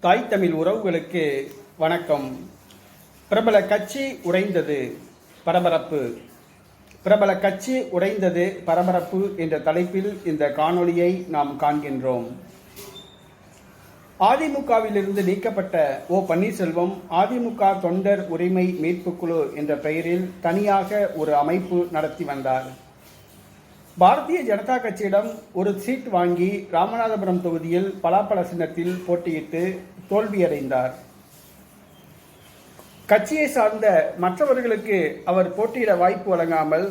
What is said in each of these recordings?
தாய் தமிழ் உறவுகளுக்கு வணக்கம். பிரபல கட்சி உடைந்தது பரபரப்பு. பிரபல கட்சி உடைந்தது பரபரப்பு என்ற தலைப்பில் இந்த காணொளியை நாம் காண்கின்றோம். அதிமுகவிலிருந்து நீக்கப்பட்ட ஓ பன்னீர்செல்வம் அதிமுக தொண்டர் உரிமை மீட்புக் குழு என்ற பெயரில் தனியாக ஒரு அமைப்பு நடத்தி வந்தார். பாரதிய ஜனதா கட்சியிடம் ஒரு சீட் வாங்கி ராமநாதபுரம் தொகுதியில் பலாப்பழ சின்னத்தில் போட்டியிட்டு தோல்வியடைந்தார். கட்சியை சார்ந்த மற்றவர்களுக்கு அவர் போட்டியிட வாய்ப்பு வழங்காமல்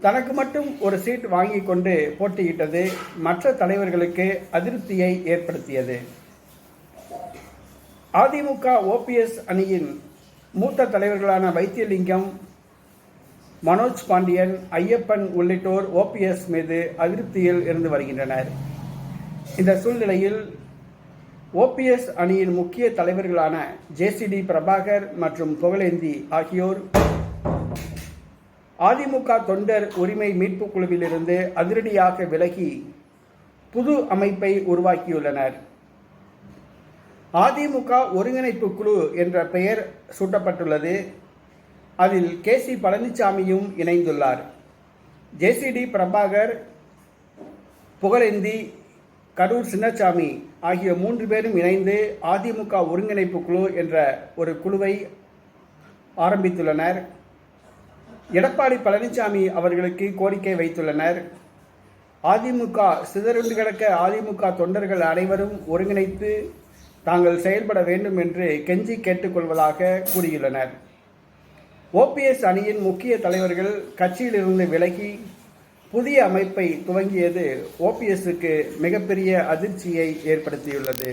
தனக்கு மட்டும் ஒரு சீட் வாங்கி கொண்டு போட்டியிட்டது மற்ற தலைவர்களுக்கு அதிருப்தியை ஏற்படுத்தியது. அதிமுக ஓபிஎஸ் அணியின் மூத்த தலைவர்களான வைத்தியலிங்கம் மனோஜ் பாண்டியன் ஐயப்பன் உள்ளிட்டோர் ஓபிஎஸ் மீது அதிருப்தியில் இருந்து வருகின்றனர். இந்த சூழ்நிலையில் ஓபிஎஸ் அணியின் முக்கிய தலைவர்களான ஜேசிடி பிரபாகர் மற்றும் புகழேந்தி ஆகியோர் அதிமுக தொண்டர் உரிமை மீட்புக் குழுவிலிருந்து அதிரடியாக விலகி புது அமைப்பை உருவாக்கியுள்ளனர். அதிமுக ஒருங்கிணைப்பு குழு என்ற பெயர் சூட்டப்பட்டுள்ளது. அதில் கே சி பழனிசாமியும் இணைந்துள்ளார். ஜேசிடி பிரபாகர் புகழேந்தி கரூர் சின்னசாமி ஆகிய மூன்று பேரும் இணைந்து அதிமுக ஒருங்கிணைப்பு குழு என்ற ஒரு குழுவை ஆரம்பித்துள்ளனர். எடப்பாடி பழனிசாமி அவர்களுக்கு கோரிக்கை வைத்துள்ளனர். அதிமுக சிதறுண்டு கிடக்க அதிமுக தொண்டர்கள் அனைவரும் ஒருங்கிணைத்து தாங்கள் செயல்பட வேண்டும் என்று கெஞ்சி கேட்டுக்கொள்வதாக கூறியுள்ளனர். ஓபிஎஸ் அணியின் முக்கிய தலைவர்கள் கட்சியிலிருந்து விலகி புதிய அமைப்பை துவங்கியது ஓபிஎஸ்க்கு மிகப்பெரிய அதிர்ச்சியை ஏற்படுத்தியுள்ளது.